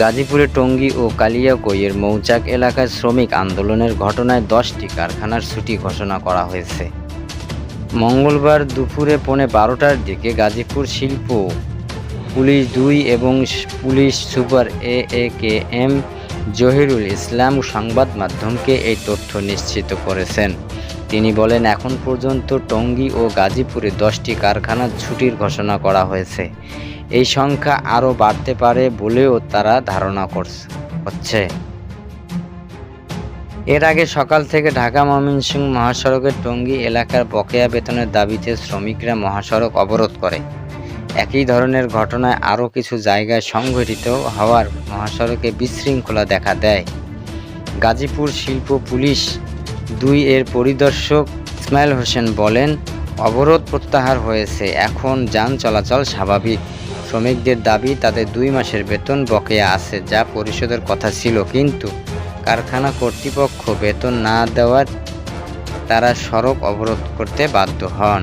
গাজীপুরে টঙ্গী ও কালিয়াকৈয়ের মৌচাক এলাকায় শ্রমিক আন্দোলনের ঘটনায় দশটি কারখানার ছুটি ঘোষণা করা হয়েছে। মঙ্গলবার দুপুরে পৌনে বারোটার দিকে গাজীপুর শিল্প, পুলিশ দুই এবং police super A A K M Jahirul Islam সংবাদ মাধ্যমকে এই তথ্য নিশ্চিত করেছেন। তিনি বলেন, এখন পর্যন্ত টঙ্গী ও গাজীপুরে দশটি কারখানার ছুটির ঘোষণা করা হয়েছে। এই সংখ্যা আরও বাড়তে পারে বলেও তারা ধারণা করছে হচ্ছে। এর আগে সকাল থেকে ঢাকা ময়মনসিংহ মহাসড়কের টঙ্গী এলাকার বকেয়া বেতনের দাবিতে শ্রমিকরা মহাসড়ক অবরোধ করে। একই ধরনের ঘটনায় আরও কিছু জায়গায় সংঘটিত হওয়ার মহাসড়কে বিশৃঙ্খলা দেখা দেয়। গাজীপুর শিল্প পুলিশ দুই এর পরিদর্শক ইসমাইল হোসেন বলেন, অবরোধ প্রত্যাহার হয়েছে, এখন যান চলাচল স্বাভাবিক। শ্রমিকদের দাবি তাদের দুই মাসের বেতন বকেয়া আছে, যা পরিশোধের কথা ছিল, কিন্তু কারখানা কর্তৃপক্ষ বেতন না দেওয়ার তারা সড়ক অবরোধ করতে বাধ্য হন।